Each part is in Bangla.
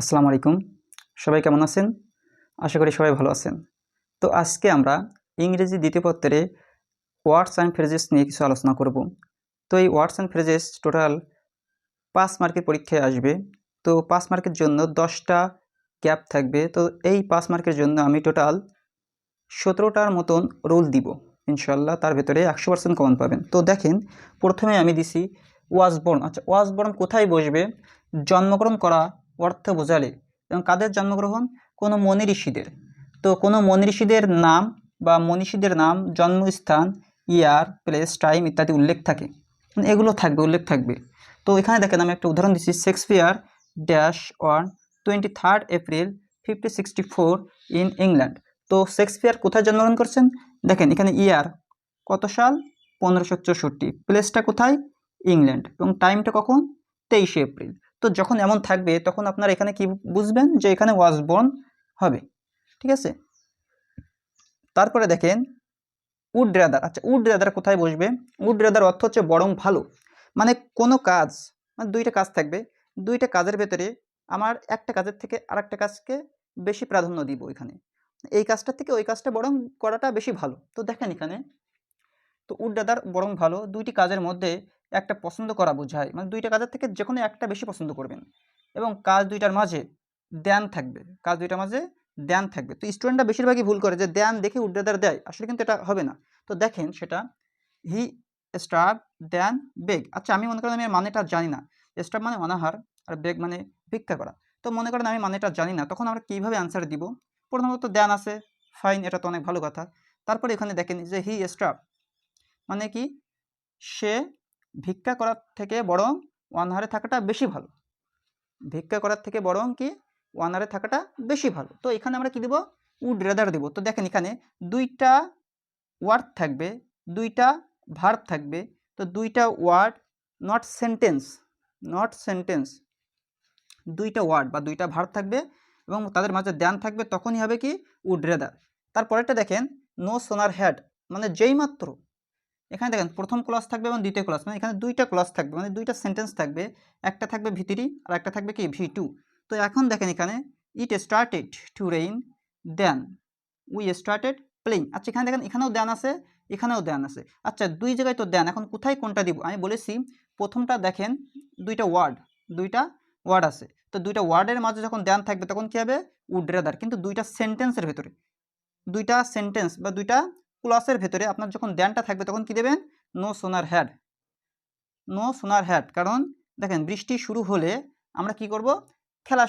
আসসালামু আলাইকুম। সবাই কেমন আছেন? আশা করি সবাই ভালো আছেন। তো আজকে আমরা ইংরেজি দ্বিতীয় পত্রে ওয়ার্ডস অ্যান্ড ফ্রেজেস নিয়ে কিছু আলোচনা করব। তো এই ওয়ার্ডস অ্যান্ড ফ্রেজেস টোটাল পাঁচ মার্কের পরীক্ষায় আসবে। তো পাঁচ মার্কের জন্য দশটা গ্যাপ থাকবে। তো এই পাঁচ মার্কের জন্য আমি টোটাল সতেরোটার মতন রোল দিব। ইনশাল্লাহ তার ভেতরে একশো পার্সেন্ট কমন পাবেন। তো দেখেন, প্রথমে আমি দিছি ওয়াজবর্ন আচ্ছা ওয়াজবর্ন কোথায় বসবে? জন্মগ্রহণ করা অর্থ বোঝালে এবং কাদের জন্মগ্রহণ? কোনো মনি ঋষিদের। তো কোনো মনি ঋষিদের নাম বা মনীষীদের নাম, জন্মস্থান, ইয়ার, প্লেস, টাইম ইত্যাদি উল্লেখ থাকে। এগুলো থাকবে, উল্লেখ থাকবে। তো এখানে দেখেন আমি একটা উদাহরণ দিচ্ছি। Shakespeare dash one twenty third April fifty sixty four in England. তো শেক্সপিয়ার কোথায় জন্মগ্রহণ করছেন? দেখেন এখানে ইয়ার কত সাল? পনেরোশো চৌষট্টি। প্লেসটা কোথায়? ইংল্যান্ড। এবং টাইমটা কখন? তেইশে এপ্রিল। তো যখন এমন থাকবে, তখন আপনারা এখানে কি বুঝবেন? যে এখানে ওয়াজবর্ন হবে। ঠিক আছে? তারপরে দেখেন উড রেদার আচ্ছা উড রেদার কোথায় বসবে? উড রেদার অর্থ হচ্ছে বরং ভালো। মানে কোনো কাজ মানে দুইটা কাজ থাকবে। দুইটা কাজের ভেতরে আমার একটা কাজের থেকে আরেকটা কাজকে বেশি প্রাধান্য দিব এখানে। এই কাজটার থেকে ওই কাজটা বরং করাটা বেশি ভালো। তো দেখেন এখানে, তো উড রেদার বরং ভালো। দুইটি কাজের মধ্যে একটা পছন্দ করা বোঝায়। মানে দুইটা কাজের থেকে যে কোনো একটা বেশি পছন্দ করবেন। এবং কাজ দুইটার মাঝে দ্যান থাকবে। কাজ দুইটার মাঝে দ্যান থাকবে। তো স্টুডেন্টরা বেশিরভাগই ভুল করে যে দ্যান দেখে উড্রেদার দেয়। আসলে কিন্তু এটা হবে না। তো দেখেন সেটা, হি স্টার দ্যান বেগ। আচ্ছা আমি মনে করেন আমি মানেটা জানি না। স্টার মানে অনাহার, আর বেগ মানে ভিক্ষা করা। তো মনে করেন আমি মানেটা জানি না। তখন আমরা কীভাবে অ্যান্সার দিব? প্রথমত দ্যান আছে। ফাইন এটা তো অনেক ভালো কথা। তারপরে এখানে দেখেন যে হি স্টার মানে কি? সে ভিক্ষা করার থেকে বরং অনাহারে থাকাটা বেশি ভালো। ভিক্ষা করার থেকে বরং কি ওয়ানারে থাকাটা বেশি ভালো। তো এখানে আমরা কি দেব? উড রেদার দেব। তো দেখেন এখানে দুইটা ওয়ার্ড থাকবে, দুইটা ভার্ব থাকবে। তো দুইটা word, not sentence not sentence, দুইটা ওয়ার্ড বা দুইটা ভার্ব থাকবে এবং তাদের মাঝে দ্যান থাকবে, তখনই হবে কি উড রেদার। তারপরেরটা দেখেন, নো সোনার হ্যাড মানে যেই মাত্র এখানে দেখেন প্রথম ক্লাস থাকবে এবং দ্বিতীয় ক্লাস মানে এখানে দুইটা ক্লাস থাকবে মানে দুইটা সেন্টেন্স থাকবে, একটা থাকবে ভি থ্রি আর একটা থাকবে কি ভি টু তো এখন দেখেন এখানে it started to rain then we started playing আচ্ছা এখানে দেখেন, এখানেও দেন আছে, এখানেও দেন আছে। আচ্ছা দুই জায়গায় তো দেন এখন কোথায় কোনটা দিব? আমি বলেছি, প্রথমটা দেখেন, দুইটা ওয়ার্ড দুইটা ওয়ার্ড আছে। তো দুইটা ওয়ার্ডের মাঝে যখন দেন থাকবে, তখন কী হবে? উড উড্রেদার, কিন্তু দুইটা সেন্টেন্সের ভেতরে। দুইটা সেন্টেন্স বা দুইটা ক্লাসের ভেতরে আপনার যখন দেনটা থাকবে তখন কি দেবেন? No sooner had no sooner had কারণ দেখেন বৃষ্টি শুরু হলে আমরা কি করব? খেলা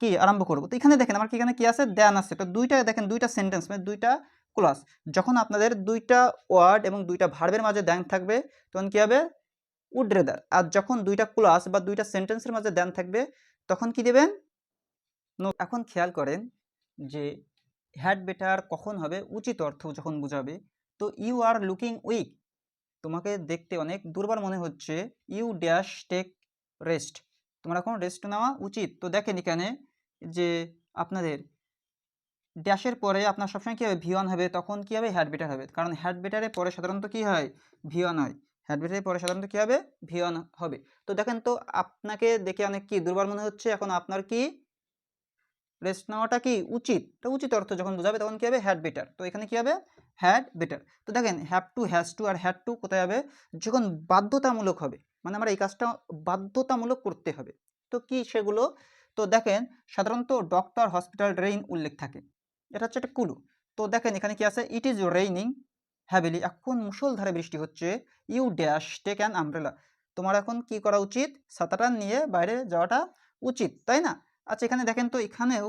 কি আরম্ভ করব? তো এখানে দেখেন আমার কি এখানে কি আছে? দেন আছে। তো দুইটা দেখেন দুইটা সেন্টেন্স মানে দুইটা ক্লাস যখন আপনাদের দুইটা ওয়ার্ড এবং দুইটা ভার্বের মাঝে দেন থাকবে, তখন কি হবে? উড্রেদার আর যখন দুইটা ক্লাস বা দুইটা সেন্টেন্সের মাঝে দেন থাকবে, তখন কি দেবেন? এখন খেয়াল করেন যে হ্যাড বেটার কখন হবে? উচিত অর্থ যখন বোঝাবে? তো ইউ আর লুকিং উইক তোমাকে দেখতে অনেক দুর্বল মনে হচ্ছে। ইউ ড্যাশ টেক রেস্ট তোমার এখন রেস্ট নেওয়া উচিত। তো দেখেন এখানে যে আপনাদের ড্যাশের পরে আপনার সবসময় কী হবে? ভিওয়ান হবে। তখন কী হবে? হ্যাড বেটার হবে। কারণ হ্যাড বেটারের পরে সাধারণত কী হয়? ভিওয়ান হয়। হ্যাড বেটারের পরে সাধারণত কী হবে? ভিওয়ান হবে। তো দেখেন তো আপনাকে দেখে অনেক কি দুর্বল মনে হচ্ছে? এখন আপনার কি রেস্ট নেওয়াটা কি উচিত? তো উচিত অর্থ যখন বোঝাবে তখন কী হবে? হ্যাড বেটার তো এখানে কী হবে? হ্যাড বেটার তো দেখেন হ্যাভ টু হ্যাজ টু আর হ্যাড টু কোথায় হবে? যখন বাধ্যতামূলক হবে মানে আমরা এই কাজটা বাধ্যতামূলক করতে হবে। তো কি সেগুলো? তো দেখেন, সাধারণত ডক্টর হসপিটাল রেইন উল্লেখ থাকে। এটা হচ্ছে একটা কুলু। তো দেখেন, এখানে কি আছে? ইট ইজ রেইনিং হ্যাভিলি এখন মুষলধারে বৃষ্টি হচ্ছে। You dash take an umbrella তোমার এখন কি করা উচিত? ছাতাটা নিয়ে বাইরে যাওয়াটা উচিত, তাই না? আচ্ছা এখানে দেখেন তো এখানেও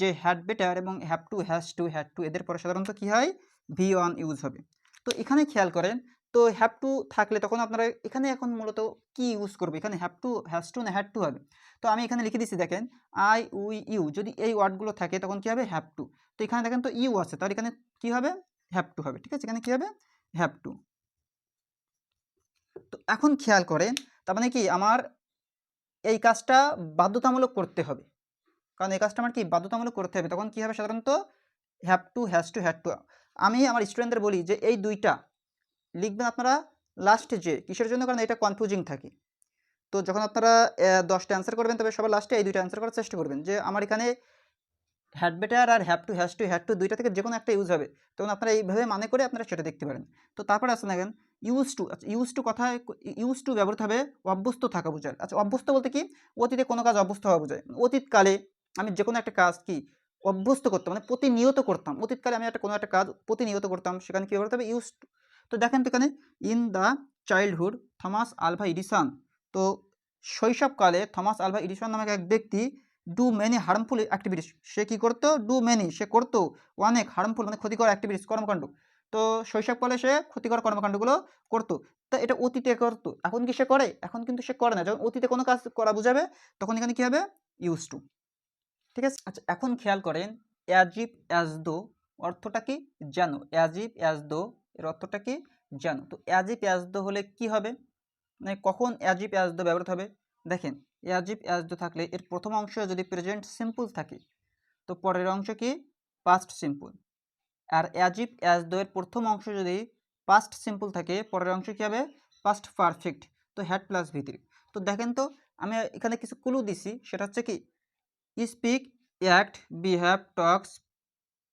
যে হ্যাড বেটার এবং have to has to had to এদের পরে সাধারণত কী হয়? ভি ওয়ান ইউজ হবে। তো এখানে খেয়াল করেন, তো হ্যাভ টু থাকলে তখন আপনারা এখানে এখন মূলত কি ইউজ করবে? এখানে হ্যাভ টু হ্যাজ টু না হ্যাড টু হবে? তো আমি এখানে লিখে দিচ্ছি দেখেন আই উই ইউ যদি এই ওয়ার্ডগুলো থাকে তখন কী হবে? হ্যাভ টু তো এখানে দেখেন তো ইউ আছে, তাহলে এখানে কী হবে? হ্যাভ টু হবে, ঠিক আছে? এখানে কী হবে? হ্যাভ টু তো এখন খেয়াল করেন, তার মানে কি? আমার এই কাজটা বাধ্যতামূলক করতে হবে। কারণ এই কাজটা আমার কি বাধ্যতামূলক করতে হবে। তখন কী হবে সাধারণত? Have to has to had to আমি আমার স্টুডেন্টদের বলি যে, এই দুইটা লিখবেন আপনারা লাস্টে যে, কিসের জন্য? কারণ এটা কনফিউজিং থাকে। তো যখন আপনারা দশটা অ্যান্সার করবেন, তবে সবার লাস্টে এই দুইটা অ্যান্সার করার চেষ্টা করবেন যে, আমার এখানে had better R have to has to had to দুইটা থেকে যে কোনো একটা ইউজ হবে। তখন আপনারা এইভাবে মানে করে আপনারা সেটা দেখতে পারেন। তো তারপরে আসেন দেখেন ইউজ টু আচ্ছা ইউজ টু কথায় ইউজ টু ব্যবহৃত হবে অভ্যস্ত থাকা বোঝায়। আচ্ছা অভ্যস্ত বলতে কি? অতীতে কোনো কাজ অভ্যস্ত হওয়া বোঝায়। অতীতকালে আমি যে কোনো একটা কাজ কি অভ্যস্ত করতাম মানে প্রতিনিয়ত করতাম। অতীতকালে আমি একটা কোনো একটা কাজ প্রতিনিয়ত করতাম, সেখানে কী ব্যবহৃত হবে? ইউজ তো দেখেন তো এখানে in the childhood Thomas Alva Edison তো শৈশবকালে থমাস আলভা ইডিসন নামক এক ব্যক্তি ডু মেনি হার্মফুল অ্যাক্টিভিটিস সে কী করতো? ডু মেনি সে করতো অনেক হার্মফুল মানে ক্ষতিকর অ্যাক্টিভিটিস কর্মকাণ্ড। তো শৈশবকালে সে ক্ষতিকর কর্মকাণ্ডগুলো করতো। তা এটা অতীতে করতো। এখন কি সে করে? এখন কিন্তু সে করে না। যখন অতীতে কোনো কাজ করা বোঝাবে, তখন এখানে কী হবে? ইউজ টু ঠিক আছে? আচ্ছা এখন খেয়াল করেন অ্যাজিপ অ্যাজ দো অর্থটা কি? জানো অ্যাজিপ অ্যাজ দো এর অর্থটা কি? জানো তো অ্যাজিপ অ্যাজ দো হলে কি হবে? মানে কখন অ্যাজিপ অ্যাজ দো ব্যবহৃত হবে? দেখেন অ্যাজিপ অ্যাজ দো থাকলে এর প্রথম অংশ যদি প্রেজেন্ট সিম্পল থাকে, তো পরের অংশ কি? পাস্ট সিম্পল আর অ্যাজিপ অ্যাজ দো এর প্রথম অংশ যদি পাস্ট সিম্পল থাকে, পরের অংশ কী হবে? পাস্ট পারফেক্ট তো হ্যাড প্লাস ভিতরে তো দেখেন তো, আমি এখানে কিছু ক্লু দিছি, সেটা হচ্ছে কি? Speak act behave talks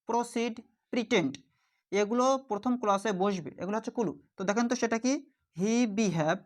proceed pretend এগুলো প্রথম ক্লাসে বসবে। এগুলো হচ্ছে কুলু। তো দেখেন তো সেটা কি? He behave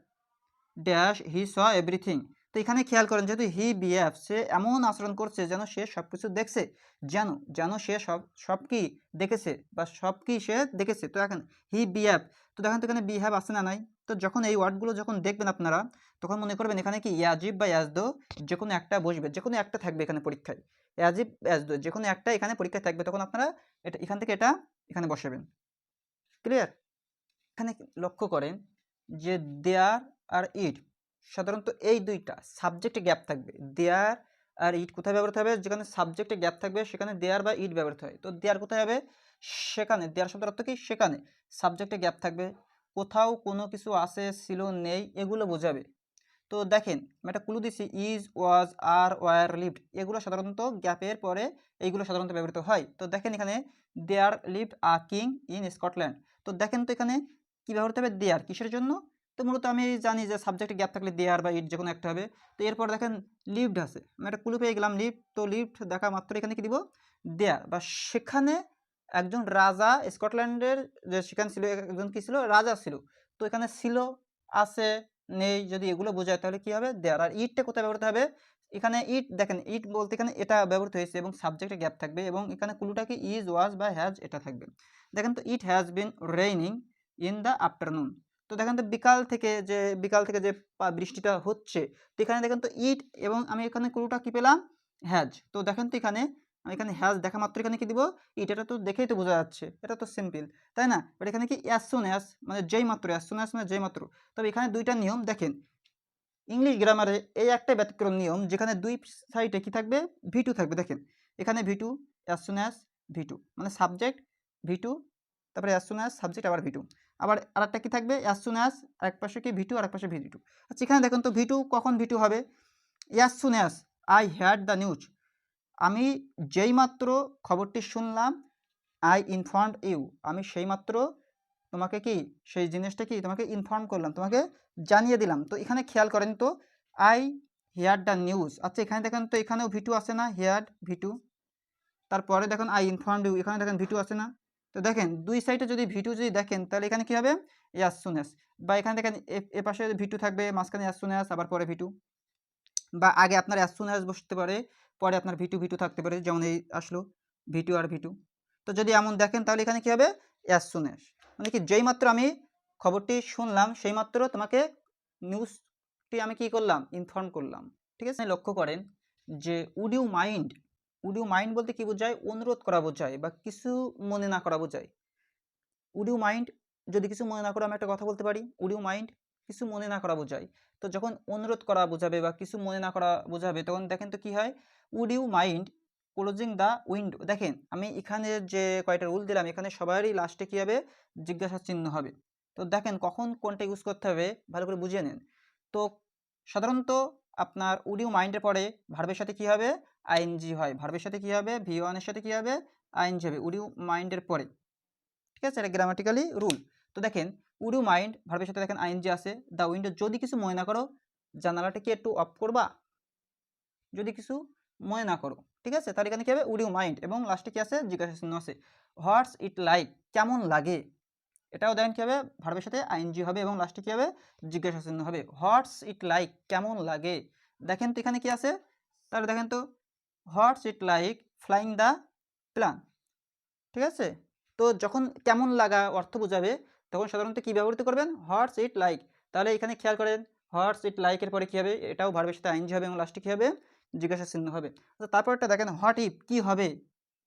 dash he saw everything তো এখানে খেয়াল করেন, যেহেতু হি বিহেভ সে এমন আচরণ করছে যেন সে সব কিছু দেখছে। যেন যেন সে সব সব কি দেখেছে বা সব কি সে দেখেছে। তো এখন হি বিহেভ তো দেখেন তো এখানে বিহেভ আছে না নাই। তো যখন এই ওয়ার্ডগুলো যখন দেখবেন আপনারা, তখন মনে করবেন এখানে কি ইয়াজিব বা ইয়াজদো যে কোনো একটা বসবে যে কোনো একটা থাকবে এখানে পরীক্ষায়। ইয়াজিব, ইয়াজদো যে কোনো একটা এখানে পরীক্ষায় থাকবে, তখন আপনারা এটা, এখান থেকে এটা এখানে বসাবেন। ক্লিয়ার এখানে লক্ষ্য করেন যে দেয়ার আর ইট সাধারণত এই দুইটা সাবজেক্টে গ্যাপ থাকবে। দেয়ার আর ইট কোথায় ব্যবহৃত হবে? যেখানে সাবজেক্টে গ্যাপ থাকবে, সেখানে দেয়ার বা ইট ব্যবহৃত হয়। তো দেয়ার কোথায় হবে? সেখানে দেয়ার শব্দের অর্থ কি? সেখানে। সাবজেক্টে গ্যাপ থাকবে। কোথাও কোনো কিছু আছে, ছিল, নেই, এগুলো বোঝাবে। তো দেখেন, আমি একটা ক্লু দিচ্ছি is was are were lived এগুলো সাধারণত গ্যাপের পরে এইগুলো সাধারণত ব্যবহৃত হয়। তো দেখেন এখানে there lived a king in Scotland তো দেখেন তো এখানে কী ব্যবহৃত হবে? দেয়ার কিসের জন্য? তো মূলত আমি জানি যে সাবজেক্টে গ্যাপ থাকলে দেয়ার বা ইট যে কোনো একটা হবে। তো এরপর দেখেন লিফট আছে। আমি একটা কুলু পেয়ে গেলাম লিফট তো লিফট দেখা মাত্র এখানে কি দিব? দেয়ার বা সেখানে একজন রাজা স্কটল্যান্ডের যে সেখানে ছিল একজন কি ছিল? রাজা ছিল। তো এখানে ছিল, আছে, নেই যদি এগুলো বোঝায় তাহলে কি হবে? দেয়ার আর ইটটা কোথায় ব্যবহৃত হবে? এখানে ইট দেখেন ইট বলতে এখানে এটা ব্যবহৃত হয়েছে এবং সাবজেক্টে গ্যাপ থাকবে এবং এখানে কুলুটা কি? ইজ ওয়াজ বা হ্যাজ এটা থাকবে। দেখেন তো it has been raining in the afternoon তো দেখেন তো বিকাল থেকে যে, বিকাল থেকে যে বৃষ্টিটা হচ্ছে, তো এখানে দেখেন তো ইট এবং আমি এখানে কুলুটা কি পেলাম? হ্যাজ তো দেখেন তো এখানে আমি এখানে হ্যাজ দেখা মাত্র এখানে কি দিব? ইট এটা তো দেখেই তো বোঝা যাচ্ছে। এটা তো সিম্পল তাই না? বাট এখানে কি অ্যাজ সুন অ্যাজ মানে যেই মাত্র অ্যাজ সুন মানে যেই মাত্র। তবে এখানে দুইটা নিয়ম দেখেন। ইংলিশ গ্রামারে এই একটা ব্যতিক্রম নিয়ম, যেখানে দুই সাইডে কি থাকবে? ভি টু থাকবে, দেখেন। এখানে V two as as V two মানে সাবজেক্ট ভি টু তারপরে অ্যাজ অ্যাজ সাবজেক্ট আবার ভি টু আবার আরেকটা কি থাকবে? অ্যাজ সুন অ্যাজ আরেক পাশে কি? ভি টু আরেক পাশে ভি টু আচ্ছা এখানে দেখুন তো ভি টু কখন ভি টু হবে? As soon as I had the news আমি যেই মাত্র খবরটি শুনলাম আই ইনফর্ম ইউ আমি সেই মাত্র তোমাকে কি, সেই জিনিসটা কি তোমাকে ইনফর্ম করলাম, তোমাকে জানিয়ে দিলাম। তো এখানে খেয়াল করেন তো আই হেয়ার দ্য নিউজ আচ্ছা এখানে দেখেন তো, এখানেও ভিটু আছে না হেয়ার ভিটু তারপরে দেখুন আই ইনফর্ম ইউ এখানে দেখেন ভিটু আছে না। তো দেখেন, দুই সাইডে যদি ভিটু যদি দেখেন, তাহলে এখানে কি হবে? ইয়াস সুনেস বা এখানে দেখেন, এ পাশে ভিটু থাকবে, মাঝখানে ইয়াস সুনেস আবার পরে ভিটু বা আগে আপনার অ্যাস সুন অ্যাজ বসতে পারে। পরে আপনার ভিটু ভিটু থাকতে পারে, যেমন এই আসলো ভিটু আর ভিটু তো যদি এমন দেখেন, তাহলে এখানে কী হবে? অ্যাস সুন অ্যাজ মানে কি, যেই মাত্র আমি খবরটি শুনলাম, সেই মাত্র তোমাকে নিউজটি আমি কি করলাম? ইনফর্ম করলাম। ঠিক আছে? লক্ষ্য করেন যে would you mind would you mind বলতে কি বোঝায়? অনুরোধ করা বোঝায় বা কিছু মনে না করা বোঝায়। উড ইউ মাইন্ড যদি কিছু মনে না করে আমি একটা কথা বলতে পারি? উড ইউ মাইন্ড কিছু মনে না করা বোঝায়। তো যখন অনুরোধ করা বোঝাবে বা কিছু মনে না করা বোঝাবে, তখন দেখেন তো কি হয়? Would you mind closing the window দেখেন, আমি এখানে যে কয়টা রুল দিলাম, এখানে সবারই লাস্টে কী হবে? জিজ্ঞাসা চিহ্ন হবে। তো দেখেন, কখন কোনটা ইউজ করতে হবে, ভালো করে বুঝিয়ে নেন। তো সাধারণত আপনার উডিও মাইন্ডের পরে ভার্বের সাথে কী হবে? আইএনজি হয়। ভার্বের সাথে কী হবে? ভি ওয়ানের সাথে কী হবে? আইএনজি হবে। উডিও মাইন্ডের পরে। ঠিক আছে? এটা গ্রামাটিক্যালি রুল তো দেখেন উডিও মাইন্ড ভার্বের সাথে দেখেন আইএনজি আছে, দ্য উইন্ডো, যদি কিছু মনে না করো, জানালাটা কি একটু অফ করবা? যদি কিছু মনে না করো, ঠিক আছে? তাহলে এখানে কি হবে? উড মাইন্ড, এবং লাস্টে কি আছে? জিজ্ঞাসা চিহ্ন আছে। What's it like? কেমন লাগে? এটাও দেখেন কী হবে? ভার্বের সাথে আইনজি হবে, এবং লাস্টে কী হবে? জিজ্ঞাসা চিহ্ন হবে। What's it like? কেমন লাগে? দেখেন তো এখানে কি আছে? তাহলে দেখেন তো, what's it like flying the plane ঠিক আছে? তো যখন কেমন লাগা অর্থ বোঝাবে তখন সাধারণত কী ব্যবহৃত করবেন? হোয়াটস ইট লাইক তাহলে এখানে খেয়াল করেন হোয়াটস ইট লাইকের পরে কী হবে? এটাও ভার্বের সাথে আইনজি হবে এবং লাস্টে কী হবে? জিজ্ঞাসা চিহ্ন হবে। আচ্ছা তারপরটা দেখেন হোয়াট ইফ কী হবে?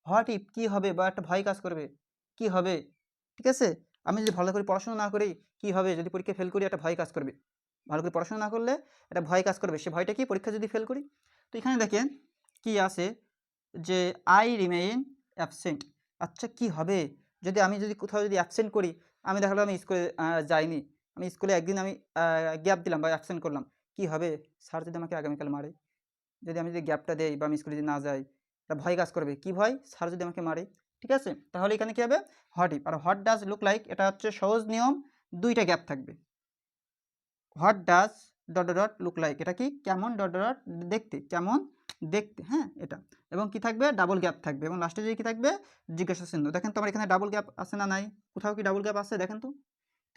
হোয়াট ইফ কী হবে বা একটা ভয় কাজ করবে? কি হবে? ঠিক আছে? আমি যদি ভালো করে পড়াশোনা না করি, কি হবে? যদি পরীক্ষা ফেল করি, একটা ভয় কাজ করবে। ভালো করে পড়াশোনা না করলে একটা ভয় কাজ করবে। সে ভয়টা কি? পরীক্ষা যদি ফেল করি। তো এখানে দেখেন, কি আছে? যে আই রিমেইন অ্যাবসেন্ট আচ্ছা কি হবে? যদি আমি যদি কোথাও যদি অ্যাবসেন্ট করি আমি দেখালাম আমি স্কুলে যাইনি। আমি স্কুলে একদিন আমি গ্যাপ দিলাম বা অ্যাবসেন্ট করলাম। কি হবে? স্যার যদি আমাকে আগামীকাল মারে। যদি আমি যদি গ্যাপটা দেই বা আমি স্কুলে যদি না যাই একটা ভয় কাজ করবে। কি ভয়? স্যার যদি আমাকে মারে। ঠিক আছে? তাহলে এখানে কী হবে? হট ইফ আর হট ডাজ লুক লাইক এটা হচ্ছে সহজ নিয়ম। দুইটা গ্যাপ থাকবে। What does dot dot look like এটা কি? কেমন? ডট ডট দেখতে। কেমন? দেখতে হ্যাঁ এটা। এবং কি থাকবে? ডাবল গ্যাপ থাকবে। এবং লাস্টে যে কি থাকবে? জিজ্ঞাসা চিহ্ন। দেখেন তো আমার এখানে ডাবল গ্যাপ আছে না নাই? কোথাও কি ডাবল গ্যাপ আছে? দেখেন তো।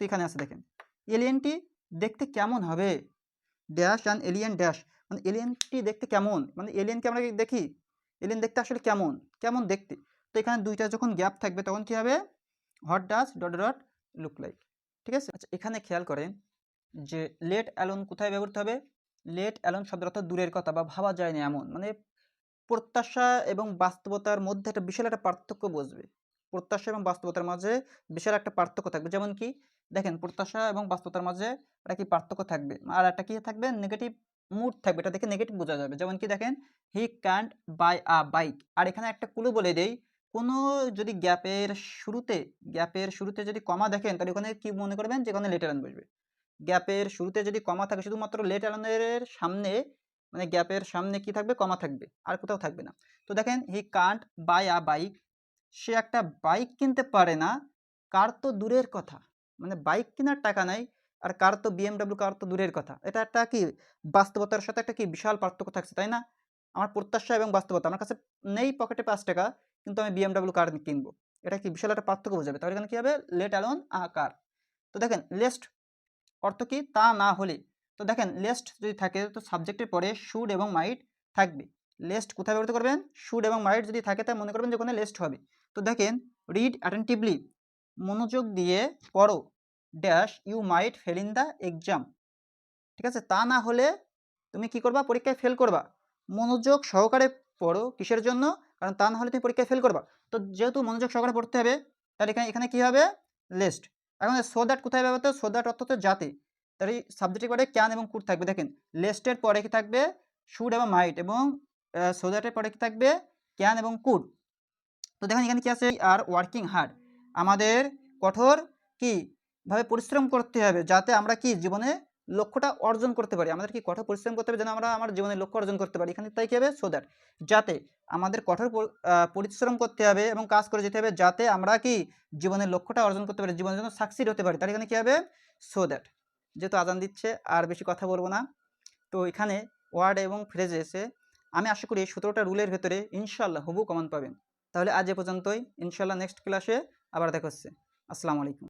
তো এখানে আছে, দেখেন। এলিয়েনটি দেখতে কেমন হবে? ড্যাশ অ্যান্ড এলিয়েন ড্যাশ মানে এলিয়েনটি দেখতে কেমন? মানে এলিয়েনকে আমরা দেখি? এলিয়েন দেখতে আসলে কেমন? কেমন দেখতে? তো এখানে দুইটা যখন গ্যাপ থাকবে, তখন কী হবে? What does dot dot look like ঠিক আছে? আচ্ছা এখানে খেয়াল করেন যে লেট অ্যালোন কোথায় ব্যবহৃত হবে? লেট অ্যালোন অর্থ দূরের কথা বা ভাবা যায় না এমন। মানে প্রত্যাশা এবং বাস্তবতার মধ্যে একটা বিশাল একটা পার্থক্য বসবে। প্রত্যাশা এবং বাস্তবতার মাঝে বিশাল একটা পার্থক্য থাকবে। যেমন কি, দেখেন প্রত্যাশা এবং বাস্তবতার মাঝে একটা কি পার্থক্য থাকবে? আর একটা কি থাকবে? নেগেটিভ মুড থাকবে। এটা দেখে নেগেটিভ বোঝা যাবে। যেমন কি দেখেন he can't buy a bike আর এখানে একটা কুলু বলে দেই, কোনো যদি গ্যাপের শুরুতে গ্যাপের শুরুতে যদি কমা দেখেন, তাহলে ওখানে কি মনে করবেন? যে ওখানে লেটার বসবে। গ্যাপের শুরুতে যদি কমা থাকে, শুধুমাত্র লেট অ্যালানের সামনে মানে গ্যাপের সামনে কি থাকবে? কমা থাকবে, আর কোথাও থাকবে না। তো দেখেন, he can't buy a bike, সে একটা বাইক কিনতে পারে না, কার তো দূরের কথা। মানে বাইক কেনার টাকা নাই, আর কার তো বিএমডাব্লিউ, কার তো দূরের কথা। এটা একটা কি বাস্তবতার সাথে একটা কি বিশাল পার্থক্য থাকছে, তাই না? আমার প্রত্যাশা এবং বাস্তবতা। আমার কাছে নেই পকেটে পাঁচ টাকা, কিন্তু আমি বিএমডাব্লিউ কার কিনবো। এটা কি বিশাল একটা পার্থক্য বোঝাবে? তাহলে এখানে কী হবে? Let alone, a car. তো দেখেন, লেস্ট অর্থ কি তা না হলে? তো দেখেন লেস্ট যদি থাকে তো সাবজেক্টের পরে শুড এবং মাইট থাকবে। লেস্ট কোথায় ব্যবহৃত করবেন? শুড এবং মাইট যদি থাকে তাই মনে করবেন যে ওখানে লেস্ট হবে। তো দেখেন রিড অ্যাটেন্টিভলি মনোযোগ দিয়ে পড়ো। Dash you might fail in the exam ঠিক আছে? তা না হলে তুমি কি করবা? পরীক্ষায় ফেল করবা। মনোযোগ সহকারে পড়ো কিসের জন্য? কারণ তা না হলে তুমি পরীক্ষায় ফেল করবা। তো যেহেতু মনোযোগ সহকারে পড়তে হবে, তাহলে এখানে এখানে কী হবে? লিস্ট এখন সো দ্যাট কোথায় ব্যবহৃত সো দ্যাট অর্থ তো তার এই সাবজেক্টের পরে ক্যান এবং কুড থাকবে। দেখেন লেস্টের পরে কি থাকবে? শুড এবং মাইট এবং সো দ্যাটের পরে কি থাকবে? ক্যান এবং কুড তো দেখেন এখানে কি আছে? আর ওয়ার্কিং হার্ড আমাদের কঠোর কি? ভাবে পরিশ্রম করতে হবে। যাতে আমরা কি? জীবনে লক্ষ্যটা অর্জন করতে পারি। আমাদের কি কঠোর পরিশ্রম করতে হবে যেন আমরা আমার জীবনের লক্ষ্য অর্জন করতে পারি। এখানে তাই কী হবে? সো দ্যাট যাতে আমাদের কঠোর পরিশ্রম করতে হবে এবং কাজ করে যেতে হবে যাতে আমরা কি জীবনের লক্ষ্যটা অর্জন করতে পারি, জীবনের জন্য সাকসিড হতে পারি। তার এখানে কী হবে? সো দ্যাট যেহেতু আজান দিচ্ছে, আর বেশি কথা বলব না। তো এখানে ওয়ার্ড এবং ফ্রেজে এসে আমি আশা করি সতেরোটা রুলের ভেতরে ইনশাল্লাহ হুবু কমান পাবেন। তাহলে আজ এ পর্যন্তই। ইনশাল্লাহ নেক্সট ক্লাসে আবার দেখা হচ্ছে। আসসালামু আলাইকুম।